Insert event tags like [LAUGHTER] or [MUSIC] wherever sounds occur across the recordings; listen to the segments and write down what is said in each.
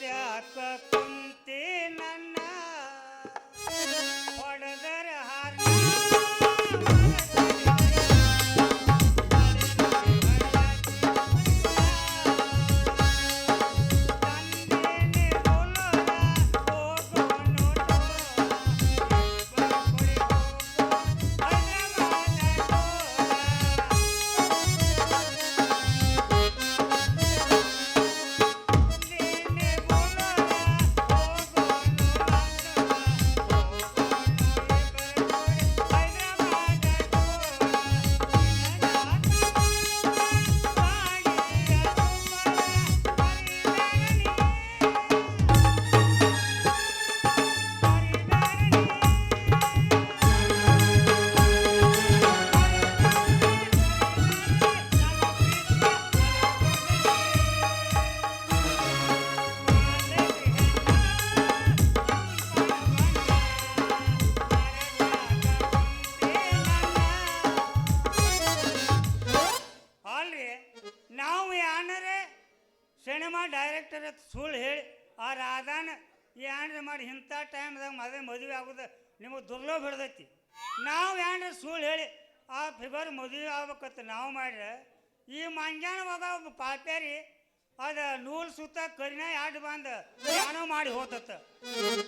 त्याचा cinema director ಸುಳ್ಳು ಹೇಳಿ, ಆ ರಾಧಾನ ಏನ್ರ ಮಾಡಿ ಇಂಥ ಟೈಮ್ದಾಗ ಮದುವೆ ಮದುವೆ ಆಗೋದು ನಿಮಗೆ ದುರ್ಲಭ ಹಿಡ್ದೈತಿ. ನಾವು ಏನ್ರ ಸುಳ್ಳು ಹೇಳಿ, ಆ ಫಿಬರ್ ಮದುವೆ ಆಗ್ಬೇಕಂತ ನಾವು ಮಾಡ್ರೆ, ಈ ಮಂಜಾನ ಒಬ್ಬ ಪಾಪೇರಿ ಅದ ನೂಲ್ ಸುತ್ತ ಕರಿನ ಯಾಡ್ ಬಂದು ಏನೋ ಮಾಡಿ ಹೋತತ್ತ.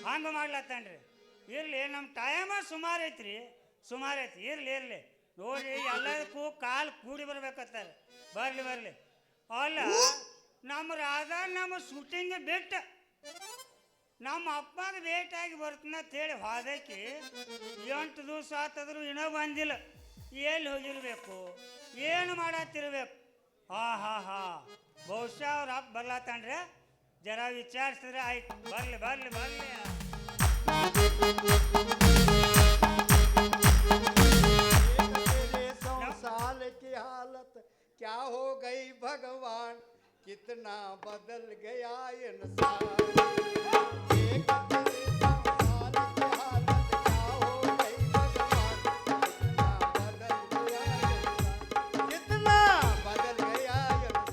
ಹಂಗೆ ಮಾಡ್ಲತ್ತನ್ರಿ. ಇರ್ಲಿ ನಮ್ಮ ಟೈಮ ಸುಮಾರು ಐತ್ರಿ, ಸುಮಾರು ಐತಿ ಇರ್ಲಿ ಇರ್ಲಿ. ನೋಡ್ರಿ, ಎಲ್ಲದಕ್ಕೂ ಕಾಲು ಕೂಡಿ ಬರ್ಬೇಕತ್ತಾರೆ. ಬರ್ಲಿ ಬರ್ಲಿ. ಅಲ್ಲ ನಮ್ಮ ರಾಧಾ ನಮ್ಮ ಶೂಟಿಂಗ್ ಬಿಟ್ಟು ನಮ್ಮ ಅಪ್ಪನ ಭೇಟಿಯಾಗಿ ಬರ್ತೀನಿ ಅಂತ ಹೇಳಿ ಹೋದಕ್ಕೆ ಎಂಟು ದಿವಸ ಆತದ್ರು ಇನ್ನೂ ಬಂದಿಲ್ಲ ಎಲ್ಲಿ ಹೋಗಿರ್ಬೇಕು ಏನು ಮಾಡತ್ತಿರ್ಬೇಕು ಹಾ ಹಾ ಹಾ ಬಹುಶಃ ಅವ್ರ ಅಪ್ಪ ಬರ್ಲಾತನ್ರಿ ಜರ ವಿಚಾರಿಸಿದ್ರೆ ಆಯ್ತು ಬರ್ಲಿ ಬರ್ಲಿ ಬರ್ಲಿ तेरे संसार की हालत क्या हो गई भगवान कितना बदल गया इंसान एक तेरे संसार की हालत क्या हो गई भगवान कितना बदल गया इंसान कितना बदल गया इंसान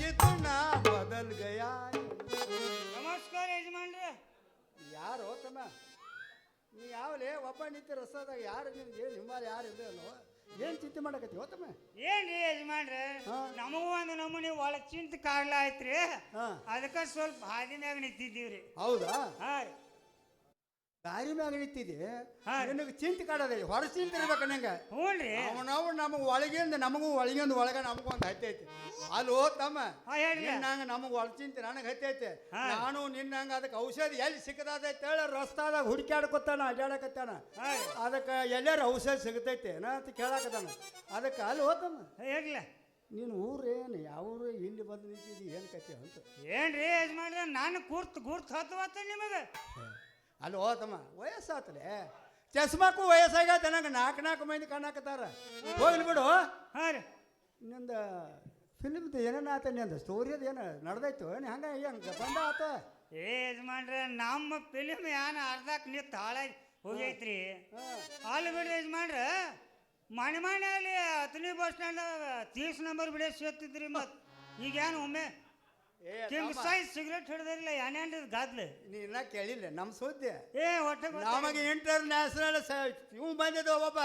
कितना बदल गया इंसान ನಮಸ್ಕಾರ ಯಜಮಾನ್ರೆ ಯಾರು ತಮ್ಮ ನೀ ಯಾವಲೇ ಒಬ್ಬ ನಿಂತ ರಸದಾಗ ಯಾರು ನಿನ್ಗೆ ನಿಮ್ಮಲ್ಲಿ ಯಾರು ಇಲ್ಲೋ ಏನು ಚಿಂತೆ ಮಾಡಕತ್ತಿ ಹೋತಮ್ಮ? ಏನ್ರಿ ಯಜಮಾನ್ರಿ. ನಮಗೂ ಒಂದು ನಮೂನಿ ಒಳ ಚಿಂತೆ ಕಾಡ್ಲ ಐತ್ರಿ ಅದಕ್ಕ ಅದಕ್ಕೆ ಸ್ವಲ್ಪ ಹಾದಿನಾಗ ನಿಂತಿದ್ದೀವ್ರಿ. ಹೌದಾ? ಹಾ ರೀ. ದಾರಿ ಮ್ಯಾಗ ನಿಂತಿದೆ ಹಾ. ನಿನಗೆ ಚಿಂತೆ ಕಾಡದೆ ಹೊರಸಿ ಇರ್ಬೇಕು ನಂಗೆ. ಹ್ಞೂನ್ರಿ ನಾವು ನಮಗೆ ಒಳಗಿಂದ ನಮಗೂ ಒಳಗಿಂದ ಒಳಗ ನಮಗೂ ಒಂದು ಹತ್ತೈತಿ ಅಲ್ಲಿ ತಮ್ಮ. ಹಾ ಹೇಳ್ರಿ. ನಿನ್ನಂಗ ನಮಗೆ ಒಳ ಚಿಂತೆ ನನಗೆ ಹತ್ತೈತೆ ಹಾ. ನಾನು ನಿನ್ನಂಗ ಅದಕ್ಕೆ ಔಷಧಿ ಎಲ್ಲಿ ಸಿಕ್ಕದಾದ ಹೇಳ ರಸ್ತಾದಾಗ ಹುಡುಕ್ಯಾಡ್ಕೊತಾನ ಅಡ್ಯಾಡಕತ್ತಾನ. ಹಾ. ರೀ ಅದಕ್ಕೆ ಎಲ್ಲಾರು ಔಷಧಿ ಸಿಗತೈತೆ. ನಾ ಅಂತ ಕೇಳಾಕತ್ತಾನ. ಅದಕ್ಕೆ ಅಲ್ಲಿ ಹೋತಮ್ಮ ಹೇಗಿಲ್ಲ ನೀನು ಊರೇನು ಯಾವ ಊರು ಇಲ್ಲಿ ಬಂದು ನಿಂತಿದ್ದಿ ಏನು ಕತೆ ಅಂತ. ಏನ್ರಿ ಯಜಮಾನ್ರ ನಾನು ಕೂರ್ತ್ ಹತ್ತು ಹತ್ತುವತ್ತ ನಿಮಗೆ ಅಲ್ಲಿ ಹೋತಮ್ಮ ವಯಸ್ಸಾತಲೇ? ಚಸ್ಮಾಕು ವಯಸ್ಸಾಗೈತೆ ನಂಗೆ ನಾಲ್ಕು ನಾಲ್ಕು ಮಂದಿ ಕಾಣಕತ್ತಾರ ಹೋಗ್ಲಿ ಬಿಡು. ಹಾಂ ರೀ. ನಿಂದ ಫಿಲ್ಮ್ದು ಏನೇನು ಆತ ನಿಂದ ಸ್ಟೋರಿದು ಏನು ನಡೆದೈತು? ಏನು ಹಂಗೆ ಹೆಂಗೆ ಬಂದ ಆತ. ಏ ಯಜಮಾನ್ರೆ ನಮ್ಮ ಫಿಲಿಮ್ ಏನು ಅರ್ಧಕ್ಕೆ ನೀವು ಹಾಳಾಗಿ ಹೋಗೈತ್ರಿ. ಅಲ್ಲಿ ಬಿಡ್ರಿ ಯಜಮಾನ್ರೆ. ಮನೆ ಅಲ್ಲಿ ಹತ್ತನೇ ಬಸ್ ಸ್ಟ್ಯಾಂಡ್ ತೀಸ್ ನಂಬರ್ ಬಿಡೇ ಸೇರ್ತಿದ್ರಿ ಮತ್ತು ಈಗೇನು ಒಮ್ಮೆ ಕಿಂಗ್ ಸೈಜ್ ಸಿಗರೇಟ್ ಹಿಡಿದಿರಲಿಲ್ಲ ಏನೇನ್ರಿ ಗಾದ್ಲು? ನೀ ಇನ್ನ ಕೇಳಿಲ್ಲ ನಮ್ಮ ಸುದ್ದಿ. ಏ ಹೊಟ್ಟೆ ನಮಗೆ ಇಂಟರ್ನ್ಯಾಷನಲ್ ಇವ್ ಬಂದಿದ್ದ ಒಬ್ಬ.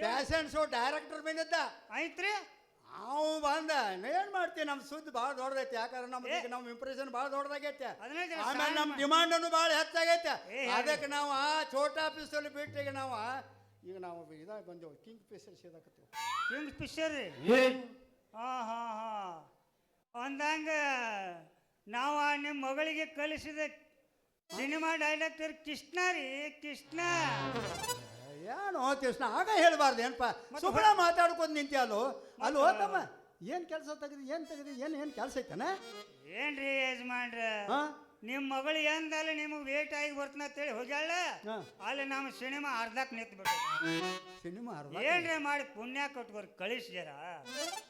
ಫ್ಯಾಷನ್ ಶೋ ಡೈರೆಕ್ಟರ್ ಬಂದಿದ್ದ. ಐತ್ರಿ ಅವ್ ಬಂದ ಏನ್ ಮಾಡ್ತೀವಿ ನಮ್ಮ ಸುದ್ದಿ ಭಾಳ ದೊಡ್ಡದೈತಿ. ಯಾಕಂದ್ರೆ ನಮ್ಮ ಈಗ ನಮ್ಮ ಇಂಪ್ರೆಷನ್ ಭಾಳ ದೊಡ್ಡದಾಗೈತೆ. ಅದನ್ನ ಆಮೇಲೆ ನಮ್ಮ ಅನ್ನು ಡಿಮಾಂಡನು ಭಾಳ ಹೆಚ್ಚಾಗೈತೆ. ಏ. ಅದಕ್ಕೆ ನಾವು ಆ ಛೋಟಾ ಬಿಟ್ಟು ಈಗ ನಾವು ಈಗ ನಾವು ಇದಾಗ ಬಂದೆವು ಕಿಂಗ್ ಫಿಶರ್ ಸೇದಾಕತ್ತೀವಿ. Kingfisher? ರೀ ಹಾ ಹಾ ಹಾ. ಅಂದಂಗ ನಾವು ಆ ನಿಮ್ಮ ಮಗಳಿಗೆ ಕಲಿಸಿದ ಸಿನಿಮಾ ಡೈರೆಕ್ಟರ್ ಕೃಷ್ಣ ರೀ ಕೃಷ್ಣ. ಏನು ಕೃಷ್ಣ ಆಗ ಹೇಳಬಾರ್ದು ಏನಪ್ಪ? ಸುಮ್ಮನೆ ಮಾತಾಡ್ಕೊಂಡು ನಿಂತಿ ಅಲ್ಲೋ? ಅಲ್ಲಿ ಹೋದಮ್ಮ ಏನು ಕೆಲಸ ತೆಗೆದು ಏನು ತೆಗೆದು ಏನು ಏನು ಕೆಲಸ ಐತನ? ಏನ್ರಿ ಯಜಮಾನ್ರ? ನಿಮ್ಮ ಮಗಳು ಎಂದಲ್ಲ ನಿಮಗೆ ವೇಟ್ ಆಗಿ ಬರ್ತನ ಅಂತೇಳಿ ಹೋಗ್ಯಾಳ? ಅಲ್ಲಿ ನಮ್ಮ ಸಿನಿಮಾ ಅರ್ಧಕ್ಕೆ ನಿಂತು ಬಿಟ್ಟು ಸಿನಿಮಾ ಅರ್ಧ ಏನ್ರಿ ಮಾಡಿ ಪುಣ್ಯ ಕೊಟ್ಕೋರಿ ಕಳಿಸಿ ಜರ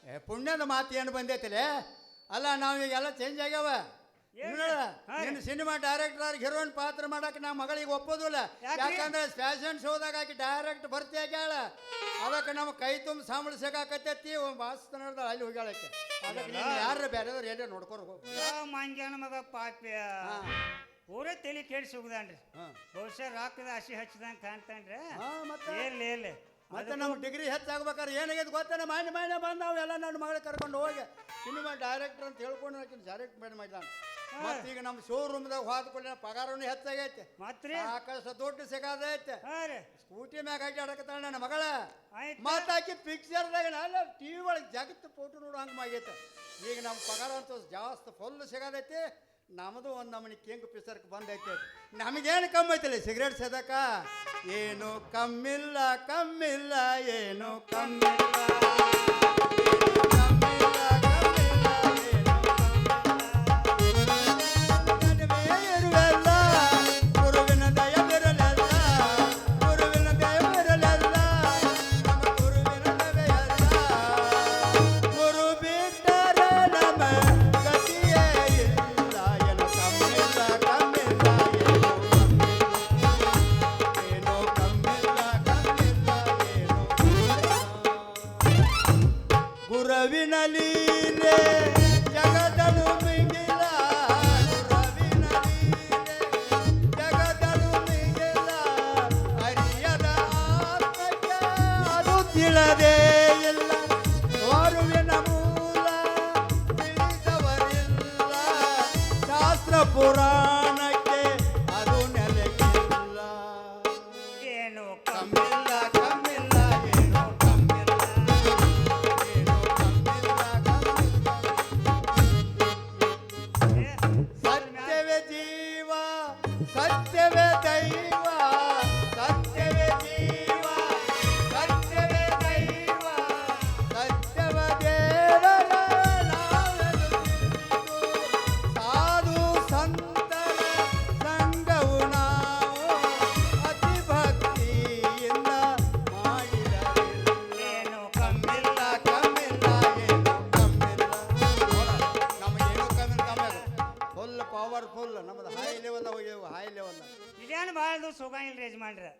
ಏ, ಪುಣ್ಯದ ಮಾತು ಏನು ಬಂದೈತಿಲೆ? ಅಲ್ಲ ನಾವು ಈಗೆಲ್ಲ ಚೇಂಜ್ ಆಗ್ಯಾವ. ನೀನು ಸಿನಿಮಾ ಡೈರೆಕ್ಟರ್ ಹೀರೋಯಿನ್ ಪಾತ್ರ ಮಾಡಕ್ ನಾ ಮಗಳಿಗೆ ಒಪ್ಪೋದಿಲ್ಲ? ಯಾಕಂದ್ರೆ ಫ್ಯಾಷನ್ ಶೋದಾಗ ಹಾಕಿ ಡೈರೆಕ್ಟ್ ಬರ್ತಿ ಆಗ್ಯಾಳ. ಅದಕ್ಕೆ ನಮ್ಮ ಕೈ ತುಂಬ ಸಂಬಳ ಸಿಗಾಕತ್ತೈತಿ ಮಾಸ್ತ ಅಲ್ಲಿ ಹೋಗ್ಯಾಳಕ್ಕೆ ಅದಕ್ಕೆ ನೀನು ಯಾರು ಬೇರೆದವ್ರು ಏನೇ ನೋಡ್ಕೊರ್ ಮಂಗ್ಯಾನ ಮಗ ಪಾಪ್ಯ ಪೂರೇ ತಲೆ ಕೇಳಿಸಿ ಹೋಗ್ದಾನ್ರಿ. ಬಹುಶಃ ರಾಕದ ಹಸಿ ಹಚ್ಚಿದಂಗೆ ಕಾಣ್ತಾನ್ರಿ. ಹಾ, ಮತ್ತೆ? ಮತ್ತೆ ನಮ್ಮ ಡಿಗ್ರಿ ಹೆಚ್ಚಾಗ್ಬೇಕಾದ್ರೆ ಏನಾಗಿದೆ ಗೊತ್ತೇನ ಮಾನ್ಯ ಮಾನ್ಯ ಬಂದು ಎಲ್ಲ ನನ್ನ ಮಗಳ ಕರ್ಕೊಂಡು ಹೋಗಿ. ಸಿನಿಮಾ ಡೈರೆಕ್ಟರ್ ಅಂತ ಹೇಳ್ಕೊಂಡು ಆಕಿನ ಡೈರೆಕ್ಟ್ ಬೇಡ ಮಾಡಿದ ಮತ್ತೆ ಈಗ ನಮ್ಮ ಶೋರೂಮ್ದಾಗ ಹೋದ್ಕೊಳ್ಳಿ ಪಗಾರನು ಹೆಚ್ಚಾಗೈತೆ. ಮತ್ತೆ ಆಕಾಶ ದೊಡ್ಡ ಸಿಗಾದೈತೆ. ಸ್ಕೂಟಿ ಮ್ಯಾಗ ಹಾಕಿ ಆಡಕತ್ತಾಳ ನನ್ನ ಮಗಳ. ಮಾತಾಕಿ ಮತ್ತೆ ಪಿಕ್ಚರ್ದಾಗ ನಾನು ಟಿ ವಿ ಒಳಗೆ ಜಗತ್ತು ಫೋಟೋ ನೋಡೋ ಹಂಗೆ ಆಗೈತೆ ಈಗ ನಮ್ಮ ಪಗಾರ ಅಂತ ಜಾಸ್ತಿ ಫುಲ್ ಸಿಗೋದೈತಿ. ನಮ್ಮದು ಒಂದು ನಮನಿ ಕೆಂಗು ಪಿಸರ್ಕ್ ಬಂದೈತೆ ನಮಗೇನು ಕಮ್ಮಿ ಐತಿಲ್ಲ ಸಿಗರೇಟ್ ಸೇದಕ? ಏನು ಕಮ್ಮಿಲ್ಲ ಕಮ್ಮಿಲ್ಲ, ಏನು ಕಮ್ಮಿಲ್ಲ.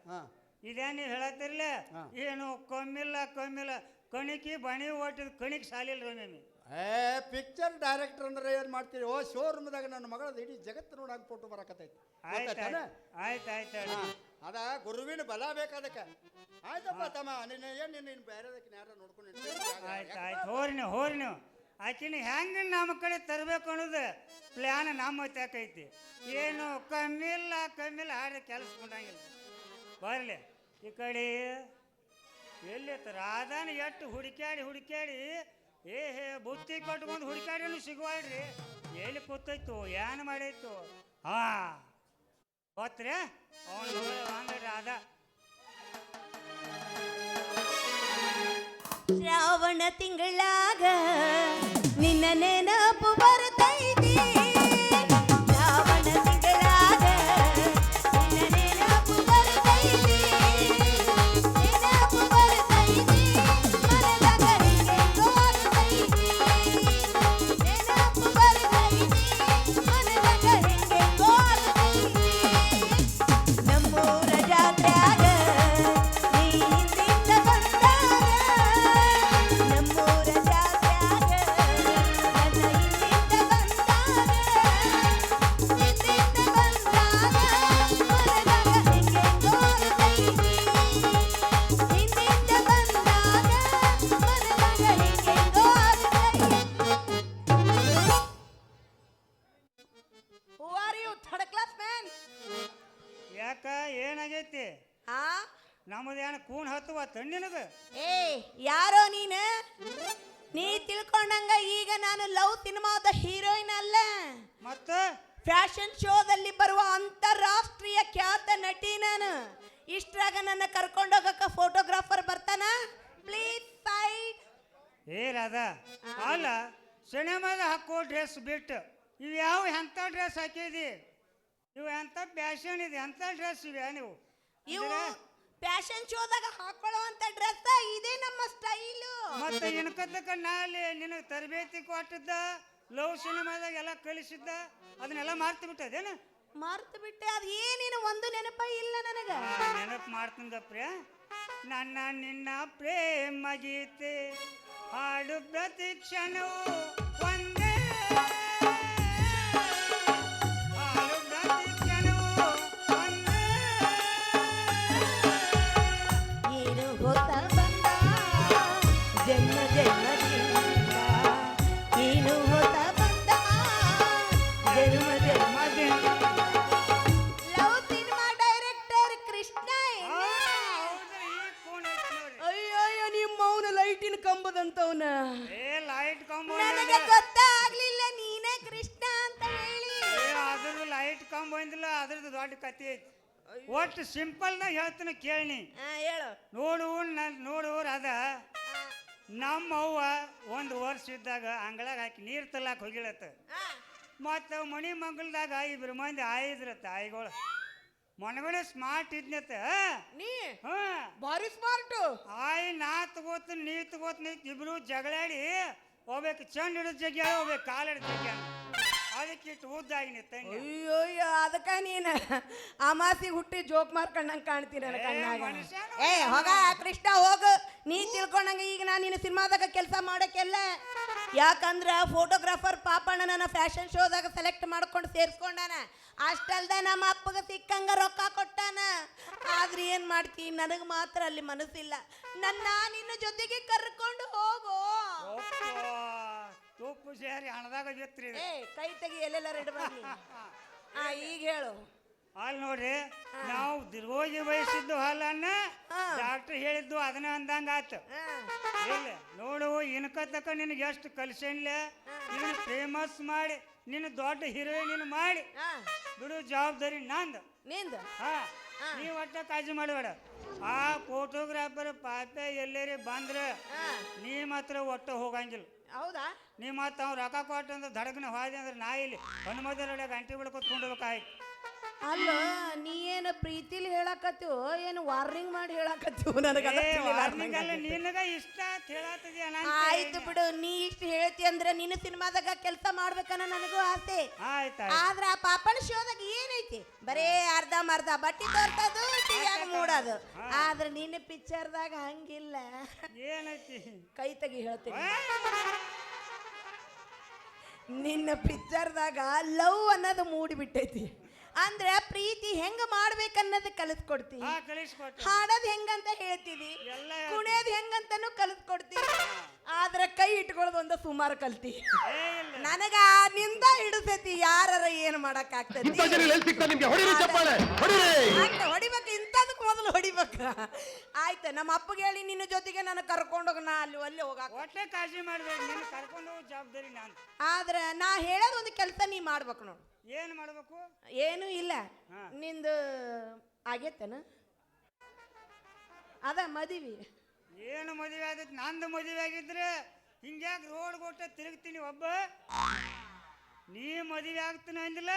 ಹಾಂ. ಇದೇನು ಹೇಳತ್ತಿರ್ಲ? ಏನು ಕಮ್ಮಿಲ್ಲ ಕಮ್ಮಿಲ್ಲ. ಕಣಿಕಿ ಬಣಿ ಓಟಿದ ಕಣಿಕ್ ಸಾಲಿಲ್ರಿ ನಿಮಗೆ ಏ ಪಿಕ್ಚರ್ ಡೈರೆಕ್ಟರ್ ಅಂದ್ರೆ ಏನು ಮಾಡ್ತೀರಿ? ಓ ಶೋರೂಮ್ದಾಗ ನನ್ನ ಮಗಳ ಇಡೀ ಜಗತ್ತು ನೋಡಂಗ್ ಫೋಟೋ ಬರಕತ್ತೈತಿ. ಆಯ್ತು? ಆಯ್ತು ಅದ ಗುರುವಿನ ಬಲ ಬೇಕದಕ್ಕೆ. ಆಯ್ತಪ್ಪ ತಮ್ಮ ನಿನ್ನ ಏನ್ ನಿನ್ನ ನೀನು ಬೇರೆದಕ್ಕೆ ಯಾರು ನೋಡ್ಕೊಂಡು ಆಯ್ತು ಆಯ್ತು ಹೋರಿ ನೀವು ಹೋರಿ ನೀವು. ಆಕಿನ ಹೆಂಗ ನಮ್ಮ ಕಡೆ ತರಬೇಕು ಅನ್ನೋದು ಪ್ಲ್ಯಾನ್ ನಮ್ಮ ಐತಿ. ಏನು ಕಮ್ಮಿಲ್ಲ ಕಮ್ಮಿಲ್ಲ ಹಾಡಿ ಕೆಲಸ ಕೊಂಡಂಗಿಲ್ಲ ಬರಲಿ. ಈ ಕಡೆ ಎಲ್ಲಿ ರಾಧಾನ ಎಷ್ಟು ಹುಡುಕ್ಯಾಡಿ ಹುಡುಕ್ಯಾಡಿ, ಏ ಹೇ, ಬುತ್ತಿ ಕಟ್ಕೊಂಡು ಹುಡುಕ್ಯಾಡಿನೂ ಸಿಗುವಲ್ರಿ ಎಲ್ಲಿ ಕೂತೈತು, ಏನು ಮಾಡೈತು. ಹಾ. ಗೊತ್ತ್ರೆ? ಅವನು ಹಂಗ ರಾಧಾ. ಶ್ರಾವಣ ತಿಂಗಳಾಗ ನಿನ್ನ ನೆನಪು ಲವ್ ಸಿನಿಮಾದ ಹೀರೋಯಿನ್ ಅಲ್ಲ. ಮತ್ತೆ? ಫ್ಯಾಷನ್ ಶೋದಲ್ಲಿ ಬರುವ ಅಂತಾರಾಷ್ಟ್ರೀಯ ಖ್ಯಾತ ನಟಿ ನಾನು. ಇಷ್ಟ್ರಾಗ ನನ್ನ ಕರ್ಕೊಂಡೋಗಕ್ಕ ಫೋಟೋಗ್ರಾಫರ್ ಬರ್ತಾನ? ಪ್ಲೀಸ್ ಸೈಡ್ ಏ ರಾಧಾ ಅಲ್ಲ ಸಿನಿಮಾದ ಹಾಕೋ ಡ್ರೆಸ್ ಬಿಟ್ಟು. ಇವು ಯಾವ ಎಂಥ ಡ್ರೆಸ್ ಹಾಕಿದಿ? ಇವು ಎಂಥ ಫ್ಯಾಷನ್ ಇದೆ ಎಂಥ ಡ್ರೆಸ್ ಇವೆ ನೀವು? ಇವು ಫ್ಯಾಷನ್ ಶೋದಾಗ ಹಾಕೊಳ್ಳುವಂತ ಡ್ರೆಸ್ ಇದೇ ನಮ್ಮ ಸ್ಟೈಲು ಮತ್ತೆ ಇನ್ಕತ್ತಕ್ಕ ನಾಳೆ ನಿನಗೆ ತರಬೇತಿ ಕೊಟ್ಟಿದ್ದ ಲವ್ ಸಿನಿಮಾದಾಗ ಎಲ್ಲ ಕಲಿಸಿದ್ದ ಅದನ್ನೆಲ್ಲ ಮಾರ್ತು ಬಿಟ್ಟದೇನ? ಮಾರ್ತು ಬಿಟ್ಟೆ ಅದು ಏನೇನು ಒಂದು ನೆನಪ ಇಲ್ಲ ನನಗ. ನೆನಪು ಮಾಡ್ತೀನಿ ಪ್ರಿಯ. ನನ್ನ ನಿನ್ನ ಪ್ರೇಮ ಗೀತೆ ಹಾಡು ಪ್ರತಿ ಕ್ಷಣವು ದೊಡ್ಡ ಕತೆ ಐತಿ ಒಟ್ಟು ಸಿಂಪಲ್ನಾಗ ಹೇಳ್ತೀನಿ ಕೇಳಿ ಹೇಳು. ನೋಡು ನನ್ ನೋಡು ಅದ ನಮ್ಮ ಅವ್ವ ಒಂದು ವರ್ಷ ಇದ್ದಾಗ ಅಂಗಳಾಗ ಹಾಕಿ ನೀರು ತಲ್ಲಾಕ ಹೋಗಿಳತ್ತ. ಮತ್ತು ಮಣಿ ಮಂಗಲ್ದಾಗ ಇಬ್ರು ಮಂದಿ ಆಯಿದ್ರ ತಾಯಿಗಳು. ಮನಗಳೇ ಸ್ಮಾರ್ಟ್ ಇದ್ನತ್ತ. ನೀ? ಹಾ. ಭಾರಿ ಸ್ಮಾರ್ಟ್ ಆಯ್ ನಾ ತಗೋತೀನಿ ನೀ ತಗೋತೀನಿ ಇಬ್ರು ಜಗಳಾಡಿ ಹೋಗ್ಬೇಕು. ಚಂಡ್ ಹಿಡಿದ ಜಗ್ಯಾಳ ಹೋಗ್ಬೇಕು. ಕಾಲ್ ಹಿಡಿದ ಜಗ್ಯಾಳ ಅದಕ್ಕೆ ಇಟ್ಟು ಉದ್ದಾಗಿ ನಿತ್ತಂಗೆ ಅಯ್ಯೋ ಅದಕ್ಕ ನೀನು ಅಮಾಸಿ ಹುಟ್ಟಿ ಜೋಕ್ ಮಾರ್ಕೊಂಡಂಗೆ ಕಾಣ್ತೀನಿ ನನ್ನ ಕಣ್ಣಾಗ. ಮನುಷ್ಯನು ಏ ಹೋಗ ಕೃಷ್ಣ ಹೋಗು. ನೀ ತಿಳ್ಕೊಂಡಂಗೆ ಈಗ ನಾನು ನಿನ್ನ ಸಿನಿಮಾದಾಗ ಕೆಲಸ ಮಾಡೋಕ್ಕೆಲ್ಲ. ಯಾಕಂದ್ರ ಫೋಟೋಗ್ರಾಫರ್ ಪಾಪಣ್ಣ ನನ್ನ ಫ್ಯಾಷನ್ ಶೋದಾಗ ಸೆಲೆಕ್ಟ್ ಮಾಡ್ಕೊಂಡು ಸೇರಿಸ್ಕೊಂಡಾನ. ಅಷ್ಟಲ್ದ ನಮ್ಮ ಅಪ್ಪಗೆ ಸಿಕ್ಕಂಗ ರೊಕ್ಕ ಕೊಟ್ಟಾನ. ಆದ್ರೆ ಏನ್ ಮಾಡ್ತಿ? ನನಗೆ ಮಾತ್ರ ಅಲ್ಲಿ ಮನಸ್ಸಿಲ್ಲ. ನನ್ನ ನಿನ್ನ ಜೊತೆಗೆ ಕರ್ಕೊಂಡು ಹೋಗು. ತುಪ್ಪು ಸೇರಿ ಹಣದಾಗ ಬಿತ್ರಿ. ಏ ಕೈ ತೆಗಿ ಎಲ್ಲೆಲ್ಲ ರೆಡಿ ಬರ್ಲಿ. [LAUGHS] ಆ ಈಗ ಹೇಳು. ಅಲ್ಲಿ ನೋಡ್ರಿ ನಾವು ದಿರ್ಗೋಗಿ ಬಯಸಿದ್ದು ಹಾಲನ್ನ. ಡಾಕ್ಟರ್ ಹೇಳಿದ್ದು ಅದನ್ನ ಅಂದಂಗ ಆತು. ಇಲ್ಲ ನೋಡು ಇನ್ಕ ತಕ ನಿನಗೆ ಎಷ್ಟು ಕಲ್ಸೇನ್ಲೆ? ನಿನ್ನ ಫೇಮಸ್ ಮಾಡಿ ನಿನ್ನ ದೊಡ್ಡ ಹೀರೋಯಿನ್ ಮಾಡಿ. ಬಿಡು ಜವಾಬ್ದಾರಿ ನಂದು. ನಿಂದು? ಹಾ. ನೀ ಒಟ್ಟ ಕಾಜಿ ಮಾಡಬೇಡ. ಆ ಫೋಟೋಗ್ರಾಫರ್ ಪಾಪೆ ಎಲ್ಲರಿ ಬಂದ್ರೆ ನೀ ಮಾತ್ರ ಒಟ್ಟು ಹೋಗಂಗಿಲ್ಲ. ಹೌದಾ? ನೀ ಮತ್ತೆ ಅವ್ನು ರೊಕ್ಕ ಕೊಟ್ಟು ಅಂದ್ರೆ ದಡಗನ ಹೋದೆ ಅಂದ್ರೆ ನಾ ಇಲ್ಲಿ ಹನುಮದ ರೊಡೆ ಗಂಟೆ ಬಿಡ ಕೊಂಡ್ಬೇಕಾಯ್ತು ಅಲ್ಲ ನೀ ಏನು ಪ್ರೀತಿಲಿ ಹೇಳಾಕತ್ತೀವೋ ಏನು ವಾರ್ನಿಂಗ್ ಮಾಡಿ ಹೇಳಕತ್ತೀವೋ ನನಗೆ ವಾರ್ನಿಂಗ್ ಅಲ್ಲ. ನಿನಗ ಇಷ್ಟ ಅಂತ ಹೇಳತ್ತಿದ್ಯಾ ಆಯ್ತು ಬಿಡು ನೀ ಇಷ್ಟು ಹೇಳ್ತಿ ಅಂದ್ರೆ ನಿನ್ನ ಸಿನಿಮಾದಾಗ ಕೆಲಸ ಮಾಡ್ಬೇಕನ್ನ ನನಗೂ ಆಸೆ. ಆಯ್ತು ಆದ್ರ ಆ ಪಾಪಣ ಶೋದಾಗ ಏನೈತಿ? ಬರೇ ಅರ್ಧ ಮರ್ಧ ಬಟ್ಟಿ ತೋರ್ತದು ಟಿವಿಯಾಗ ಮೂಡೋದು? ಆದ್ರೆ ನಿನ್ನ ಪಿಕ್ಚರ್ದಾಗ ಹಂಗಿಲ್ಲ. ಏನೈತಿ? ಕೈ ತೆಗಿ ಹೇಳ್ತೀನಿ. ನಿನ್ನ ಪಿಕ್ಚರ್ದಾಗ ಲವ್ ಅನ್ನೋದು ಮೂಡಿಬಿಟ್ಟೈತಿ ಅಂದ್ರೆ ಪ್ರೀತಿ ಹೆಂಗ ಮಾಡ್ಬೇಕನ್ನೋದು ಕಲಿಸ್ಕೊಡ್ತೀವಿ ಹಾ ಕಳಿಸ್ಕೊಟ್ಟು ಹಾಡೋದ್ ಹೆಂಗಂತ ಹೇಳ್ತೀವಿ ಎಲ್ಲ ಕುಣಿಯೋದ್ ಹೆಂಗಂತನೂ ಕಲಿಸ್ಕೊಡ್ತೀವಿ ಆದ್ರೆ ಕೈ ಇಟ್ಕೊಳ್ಳೋದು ಒಂದು ಸುಮಾರು ಕಲ್ತಿ. ಏ ಇಲ್ಲ. ನನಗ ನಿಂದ ಹಿಡಿಸೈತಿ ಯಾರ ಏನ್ ಮಾಡಕ್ ಆಗ್ತೈತಿ ಇಂಥ ಜನ ಎಲ್ಲಿ ಸಿಗ್ತಾರೆ ನಿಮ್ಗೆ? ಹೊಡಿರಿ ಚಪ್ಪಾಳೆ ಹೊಡಿರಿ. ಹೊಡಿಬೇಕು ಇಂಥದಕ್ಕೆ ಮೊದಲು ಹೊಡಿಬೇಕು. ಆಯ್ತು ನಮ್ಮ ಅಪ್ಪಗೆ ಹೇಳಿ ನಿನ್ನ ಜೊತೆಗೆ ನಾನು ಕರ್ಕೊಂಡೋಗ ನಾ ಅಲ್ಲಿ ಅಲ್ಲಿ ಹೋಗಾಕ ಒಟ್ಟೆ ಕಾಳಜಿ ಮಾಡ್ಬೇಕು ನೀನು ಕರ್ಕೊಂಡು ಹೋಗೋ ಜವಾಬ್ದಾರಿ ನಾನು. ಆದ್ರೆ ನಾ ಹೇಳೋದು ಒಂದು ಕೆಲಸ ನೀ ಮಾಡ್ಬೇಕು ನೋಡು. ಏನು ಮಾಡಬೇಕು? ಏನು ಇಲ್ಲ. ನಿಂದು ಆಗೇತನ? ಅದ ಮದುವೆ. ಏನು ಮದುವೆ ಆಗೈತೆ ನಂದು ಮದುವೆ ಆಗಿದ್ರೆ ಹಿಂಗ್ಯಾಕೆ ರೋಡ್ ಕೊಟ್ಟ ತಿರುಗ್ತೀನಿ ಒಬ್ಬ. ನೀ ಮದುವೆ ಆಗ್ತೀನಿ ಅಂದಿಲ್ಲ.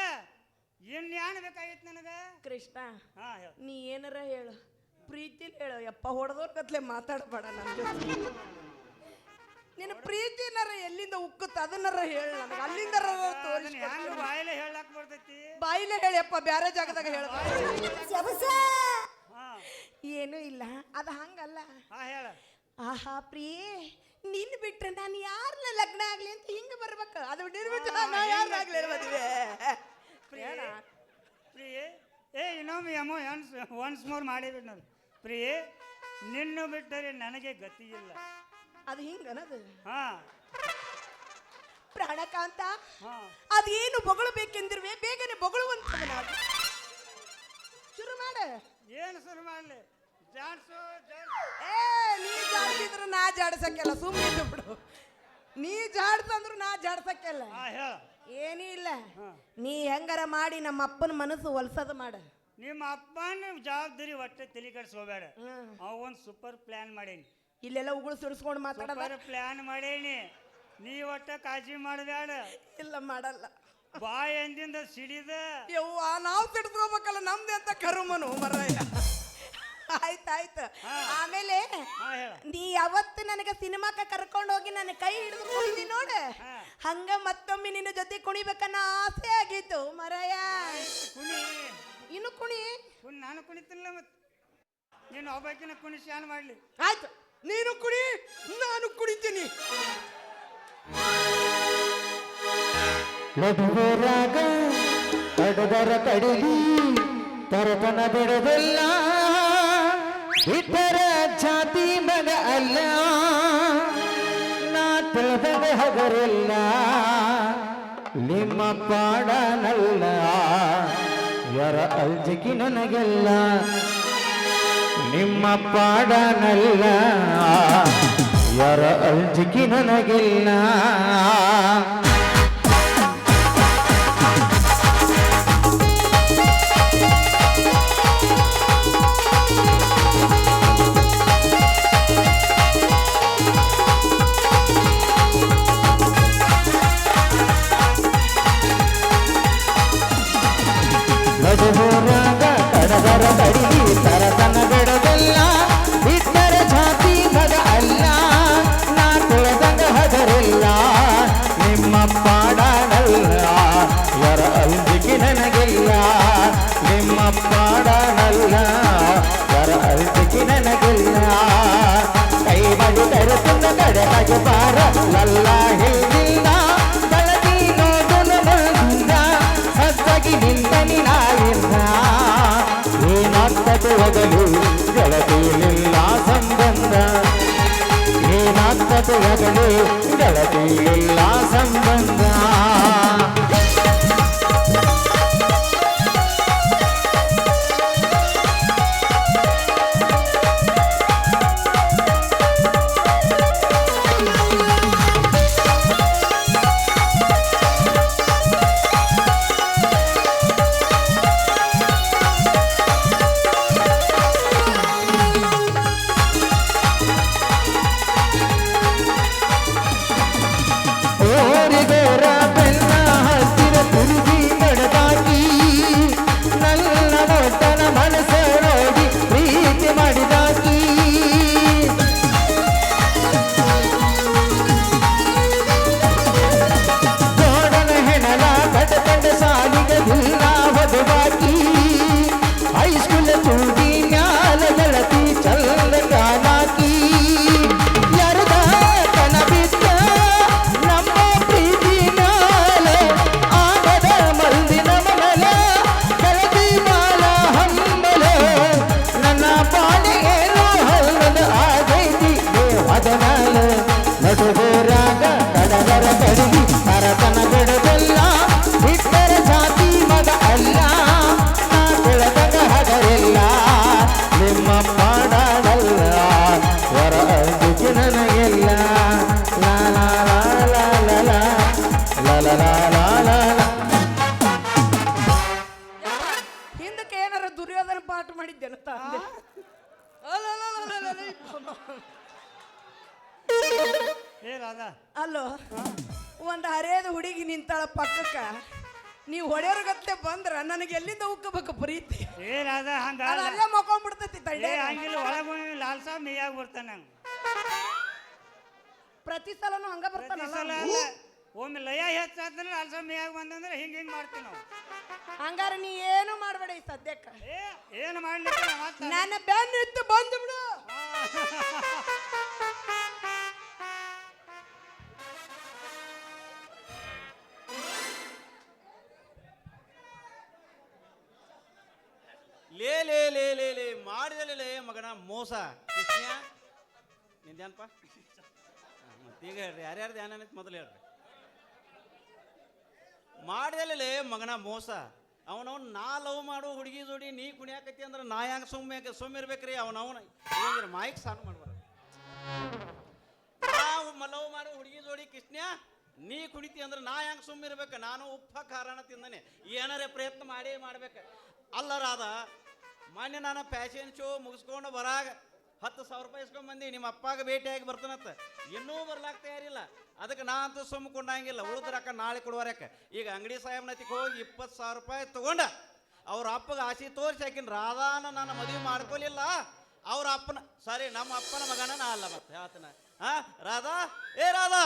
ಏನ್ ಯಾನ್ ಬೇಕಾಗಿತ್ತು ನನಗೆ. ಕೃಷ್ಣ ಹಾ ನೀ ಏನಾರ ಹೇಳು. ಪ್ರೀತಿಲಿ ಹೇಳು. ಯಪ್ಪ ಹೊಡೆದೋರ್ ಕತ್ಲೆ ಮಾತಾಡಬೇಡ ನನ್ನ ನಿನ್ನ ಪ್ರೀತಿನರ ಎಲ್ಲಿಂದ ಉಕ್ಕುತ್ತ? ಅದನ್ನರ ಹೇಳ ನನಗೆ. ಅಲ್ಲಿಂದ ಹೆಂಗ ಬಾಯಲ್ಲೇ ಹೇಳಕ್ ಬರ್ತೈತಿ? ಬಾಯಿಲೆ ಹೇಳಿಯಪ್ಪ ಬ್ಯಾರೆ ಜಾಗದಾಗ ಹೇಳ. ಹಾ. ಏನೂ ಇಲ್ಲ. ಅದು ಹಂಗಲ್ಲ. ಹಾ ಹೇಳ. ಆಹಾ ಪ್ರಿಯೇ ನಿನ್ ಬಿಟ್ರೆ ನಾನು ಯಾರನ್ನ ಲಗ್ನ ಆಗ್ಲಿ ಅಂತ ಹಿಂಗ ಬರ್ಬೇಕು? ಅದು ನಿರ್ಮಿತ ನಾ ಯಾರನ್ನಾಗ್ಲಿ ಮದುವೆ? ಪ್ರಿಯ ಪ್ರಿಯೆ ಏ ಇನ್ನೊಮ್ಮೆ ಅಮ್ಮ ಒನ್ಸ್ ಒನ್ಸ್ ಮೋರ್ ಮಾಡಿಬಿಟ್ಟು ನಾನು. ಪ್ರಿಯೆ ನಿನ್ನ ಬಿಟ್ಟರೆ ನನಗೆ ಗತಿ ಇಲ್ಲ ಅದು ಹಿಂಗನದು ಹಾ. ಪ್ರಾಣಕಾಂತ? ಹಾ. ಅದೇನು ಬೊಗಳಬೇಕೆಂದಿರುವೆ? ಬೇಗನೆ ಬೊಗಳುವಂತವನಾಗು. ಶುರು ಮಾಡ. ಏನು ಶುರು ಮಾಡಲಿ? ಜಾಡ್ಸು ಏ ನೀ ಜಾಡ್ಸಿದ್ರು ನಾ ಜಾಡ್ಸಕ್ಕೆಲ್ಲ. ಸುಮ್ಮನೆ ಬಿಡು. ನೀ ಜಾಡ್ಸಂದ್ರು ನಾ ಜಾಡ್ಸಕ್ಕೆಲ್ಲ. ಹಾ ಹೇಳ. ಏನೂ ಇಲ್ಲ. ನೀ ಹೆಂಗಾರ ಮಾಡಿ ನಮ್ಮ ಅಪ್ಪನ ಮನಸ್ಸು ಒಲ್ಸೋದು ಮಾಡ. ನಿಮ್ಮ ಅಪ್ಪನ ಜವಾಬ್ದಾರಿ ಒಟ್ಟೆ ತಲೆ ಕೆಡಿಸ್ಕೋಬೇಡ. ಅವ ಒಂದು ಸೂಪರ್ ಪ್ಲ್ಯಾನ್ ಮಾಡೇನಿ. ಇಲ್ಲೆಲ್ಲ ಉಗುಳು ಸುರಿಸ್ಕೊಂಡು ಮಾತಾಡ ಪ್ಲಾನ್ ಮಾಡೇನಿ. ನೀ ಒಟ್ಟ ಕಾಳಜಿ ಮಾಡಬೇಡ. ಇಲ್ಲ ಮಾಡಲ್ಲ. ಬಾ ಎಂದಿಂದ ಸಿಡಿದ. ಯವ್ವ ನಾವು ತಿಡ್ಕೋಬೇಕಲ್ಲ ನಮ್ದು ಅಂತ ಕರುಮನು ಮರಯ್ಯ. ಆಯ್ತಾಯ್ತು. ಆಮೇಲೆ ನೀ ಯಾವತ್ತು ನನಗೆ ಸಿನಿಮಾಕ್ಕೆ ಕರ್ಕೊಂಡು ಹೋಗಿ ನನ್ನ ಕೈ ಹಿಡಿದು ಕುಣಿದಿ ನೋಡು. ಹಂಗ ಮತ್ತೊಮ್ಮೆ ನಿನ್ನ ಜೊತೆ ಕುಣಿಬೇಕನ್ನ ಆಸೆ ಆಗಿತ್ತು ಮರಯ ಕುಣಿ. ಇನ್ನು ಕುಣಿ. ಕುಣಿ ನಾನು ಕುಣಿತಿಲ್ಲ ಮತ್ತೆ. ನೀನು ಒಬ್ಬಾಕಿನ ಕುಣಿ ಶಾನ್ ಮಾಡ್ಲಿ. ಆಯ್ತು. ನೀನು ಕುಡಿ, ನಾನು ಕುಡಿತೀನಿ. ರಾಗ ಕಡದರ ಕಡಿಲಿ, ತರತನ ಬಿಡದಲ್ಲ ಇತರ ಜಾತಿ ಮಗ ಅಲ್ಲ. ನಾ ತಿಳಿದ ಹಗರಿಲ್ಲ. ನಿಮ್ಮ ಪಾಡನಲ್ಲ. ಯಾರ ಅಲ್ಜಿಕಿ ನನಗೆಲ್ಲ. ನಿಮ್ಮ ಪಾಡನಲ್ಲ. ಯಾರ ಅಲ್ಜಿಕಿ ನನಗಿಲ್ಲ. ಮಧುರಾಗ ಕಡದರ ಕಡಿ ತರತನ ಬಿಡದಲ್ಲ ಒದಲು ಗಳತಿ ಇಲ್ಲ ಸಂಬಂಧ. ನೀನಾತ್ಮತೆ ಒದಲು ಗಳತಿ ಇಲ್ಲ ಸಂಬಂಧ. ರಾಧಾ ಅಲ್ಲೋ ಒಂದು ಹರೇದ ಹುಡುಗಿ ನಿಂತಾಳ ಪಕ್ಕಕ್ಕ. ನೀವು ಹೊಡೆಯೋರ್ಗತ್ತೆ ಬಂದ್ರ ನನಗೆ ಎಲ್ಲಿಂದ ಉಕ್ಕಬೇಕು ಪ್ರೀತಿ? ಏನದ ಹಂಗ ಅಲ್ಲೇ ಮಕ್ಕೊಂಡ್ಬಿಡ್ತೈತಿ ಏ ಹಂಗಿಲ್ಲ ಒಳಗೆ ಲಾಲ್ಸ ಮೇಯಾಗ ಬರ್ತಾನೆ ನಂಗೆ ಪ್ರತಿ ಸಲನು ಹಂಗ ಪ್ರತಿ ಬರ್ತಾನಲ್ಲ? ಅಲ್ಲ ಒಮ್ಮೆ ಲಯ ಹೆಚ್ಚಾದ್ರೆ ಲಾಲ್ ಸಾಬ್ ಮೇಯಾಗ ಬಂದಂದ್ರೆ ಹಿಂಗೆ ಹಿಂಗೆ ಮಾಡ್ತೀವಿ ನಾವು. ಹಂಗಾರ ನೀ ಏನು ಮಾಡಬೇಡ ಈ ಸದ್ಯಕ್ಕ? ಏ ಏನು ಮಾಡ್ಲಿಕ್ಕೆ ಮತ್ತೆ ನನ್ನ ಬೆನ್ನು ಇತ್ತು ಬಂದು ಬಿಡು ಮಗನ ಮೋಸ. [LAUGHS] ಕೃಷ್ಣ ನಿಂದೇನಪ್ಪ ಈಗ ಹೇಳ್ರಿ ಯಾರ್ಯಾರ್ದು ಏನೇನೈತೆ ಮೊದಲು ಹೇಳ್ರಿ. ಮಾಡಿದಲೇ ಮಗನ ಮೋಸ. ಅವನವನ್ ನಾ ಲವ್ ಮಾಡು ಹುಡುಗಿ ಜೋಡಿ ನೀ ಕುಣಿಯಾಕತಿ ಅಂದ್ರೆ ನಾ ಯಾಕೆ ಸುಮ್ಮನೆ ಸುಮ್ಮ ಇರ್ಬೇಕ್ರಿ? ಅವನವನ ಇವಂಗಿರ ಮಾಯಿಕ್ ಸಾನು ಮಾಡ್ಬಾರ ನಾವು ಲವ್ ಮಾಡು ಹುಡುಗಿ ಜೋಡಿ ಕೃಷ್ಣ ನೀ ಕುಣಿತಿ ಅಂದ್ರೆ ನಾ ಹೆಂಗೆ ಸುಮ್ಮ ಇರ್ಬೇಕು? ನಾನು ಉಪ್ಪ ಕಾರಣ ತಿಂದನೆ. ಏನಾರೇ ಪ್ರಯತ್ನ ಮಾಡೇ ಮಾಡ್ಬೇಕು. ಅಲ್ಲ ರಾಧ ಮೊನ್ನೆ ನಾನು ಫ್ಯಾಷನ್ ಶೋ ಮುಗಿಸ್ಕೊಂಡು ಬರಾಗ ಹತ್ತು ಸಾವಿರ ರೂಪಾಯಿ ಇಸ್ಕೊಂಡ್ ಬಂದಿ, ನಿಮ್ಮ ಅಪ್ಪಾಗ ಭೇಟಿಯಾಗಿ ಬರ್ತಾನತ್ತ ಇನ್ನೂ ಬರ್ಲಾಕ್ ತಯಾರಿಲ್ಲ. ಅದಕ್ಕೆ ನಾ ಅಂತೂ ಸುಮ್ಮ ಕೊಂಡಂಗಿಲ್ಲ. ಉಳಿದ ರೊಕ್ಕ ನಾಳೆ ಕೊಡುವರಕ್ಕೆ ಈಗ ಅಂಗಡಿ ಸಾಹೇಬ್ನತಿಗೆ ಹೋಗಿ ಇಪ್ಪತ್ತು ಸಾವಿರ ರೂಪಾಯಿ ತಗೊಂಡ, ಅವ್ರ ಅಪ್ಪಗೆ ಆಸೆ ತೋರಿಸಿ ಹಾಕಿನ ರಾಧಾನ ನನ್ನ ಮದುವೆ ಮಾಡ್ಕೊಲಿಲ್ಲ. ಅವ್ರ ಅಪ್ಪನ, ಸಾರಿ, ನಮ್ಮ ಅಪ್ಪನ ಮಗನ ನಾ ಅಲ್ಲ ಮತ್ತೆ ಆತನ ಹಾ ರಾಧಾ, ಏ ರಾಧಾ,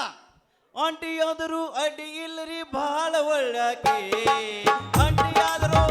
ಆಂಟಿ ಆದರೂ ಅಡಿ ಇಲ್ಲರಿ ಬಹಳ ಒಳ್ಳಕೆ ಆಂಟಿ ಆದರೂ